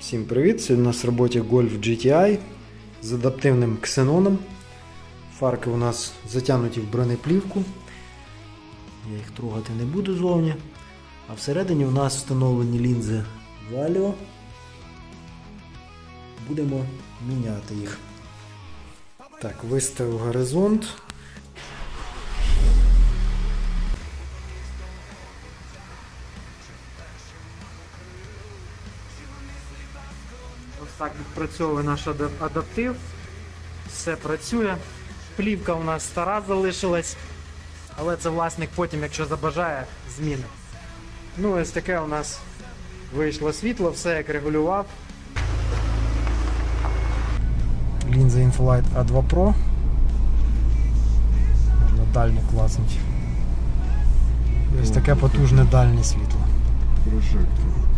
Всім привіт! Сьогодні у нас в роботі Golf GTI з адаптивним ксеноном. Фарки у нас затягнуті в бронеплівку. Я їх трогати не буду зовні. А всередині у нас встановлені лінзи Valio. Будемо міняти їх. Так, виставив горизонт. Так відпрацьовує наш адаптив. Все працює. Плівка у нас стара залишилась, але це власник потім, якщо забажає, змінить. Ну, ось таке у нас вийшло світло, все як регулював. Лінза Infolight A2 Pro. Можна дальню класнути. Ось таке потужне дальнє світло. Прожектор.